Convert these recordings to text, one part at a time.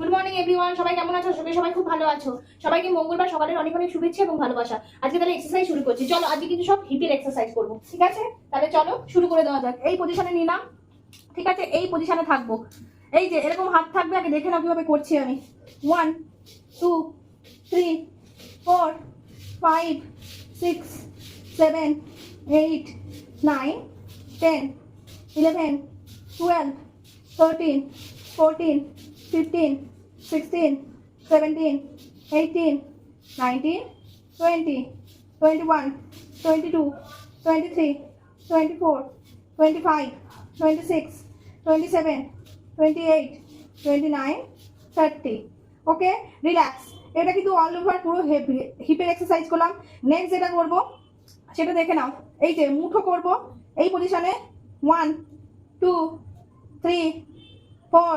Good morning everyone সবাই কেমন আছো? সবাই সবাই খুব ভালো আছো। সবাইকে মঙ্গলবার সকালের অনেক অনেক শুভেচ্ছা এবং ভালোবাসা। আজকে তাহলে এক্সারসাইজ শুরু করছি। চলো, আজকে কিন্তু সব হিপের এক্সারসাইজ করব। ঠিক আছে? তাহলে চলো, শুরু করে দেওয়া যাক। এই পজিশনে নিলাম। ঠিক আছে? এই পজিশনে থাকব। এই যে, এরকম হাত থাকবে, আগে দেখে নাও কীভাবে করছি আমি। One two three four five six seven eight nine ten eleven twelve thirteen fourteen fifteen sixteen seventeen eighteen nineteen twenty twenty one twenty two twenty three twenty four twenty five twenty six twenty seven twenty eight twenty nine thirty okay relax এটা কিন্তু all over পুরো হিপের exercise করলাম। Next যেটা করব, সেটা দেখে নাও। এই যে মুঠো করব। এই পজিশনে one two three four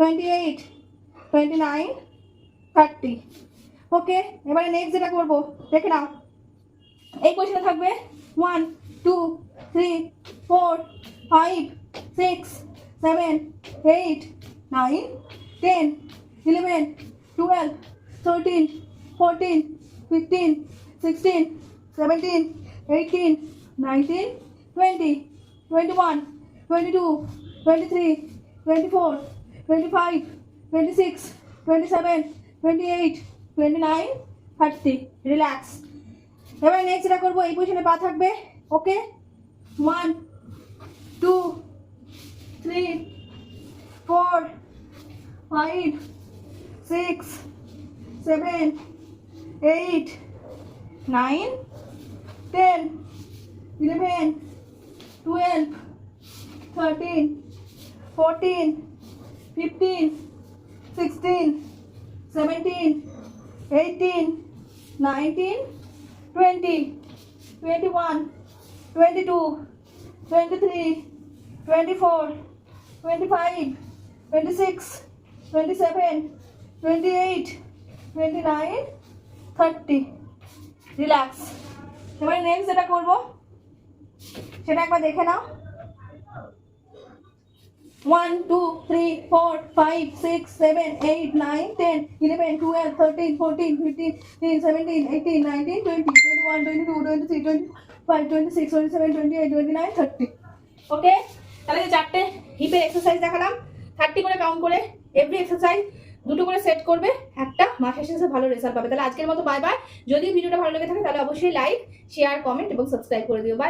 26, 27, 28, 29, 30 okay এবারে নেক্সট যেটা করব দেখে নাও। থাকবে one two three four five six seven eight nine ten eleven twelve thirteen fourteen fifteen sixteen seventeen eighteen nineteen twenty twenty one twenty two twenty three twenty four twenty five twenty six twenty seven twenty eight twenty nine thirty relax এবার next যেটা করব, এই পজিশনে পা থাকবে okay one two three four five six seven eight nine ten eleven twelve thirteen fourteen fifteen sixteen seventeen eighteen nineteen twenty twenty one twenty two twenty three twenty four twenty five twenty six twenty seven twenty eight twenty nine thirty relax এবারে next যেটা করব, সেটা একবার দেখে নাও। One two three four five six seven eight nine ten eleven twelve thirteen fourteen fifteen seventeen eighteen nineteen twenty twenty one twenty two twenty three twenty five twenty six twenty seven twenty eight twenty nine thirty okay তাহলে চারটে হিপের exercise দেখালাম। Thirty করে count করে every exercise দুটো করে set করবে, একটা মাসের শেষে ভালো রেজাল্ট পাবে। তাহলে আজকের মতো বাই বাই যদি ভিডিওটা ভালো লেগে থাকে তাহলে অবশ্যই লাইক শেয়ার কমেন্ট এবং সাবস্ক্রাইব করে দিও। বাই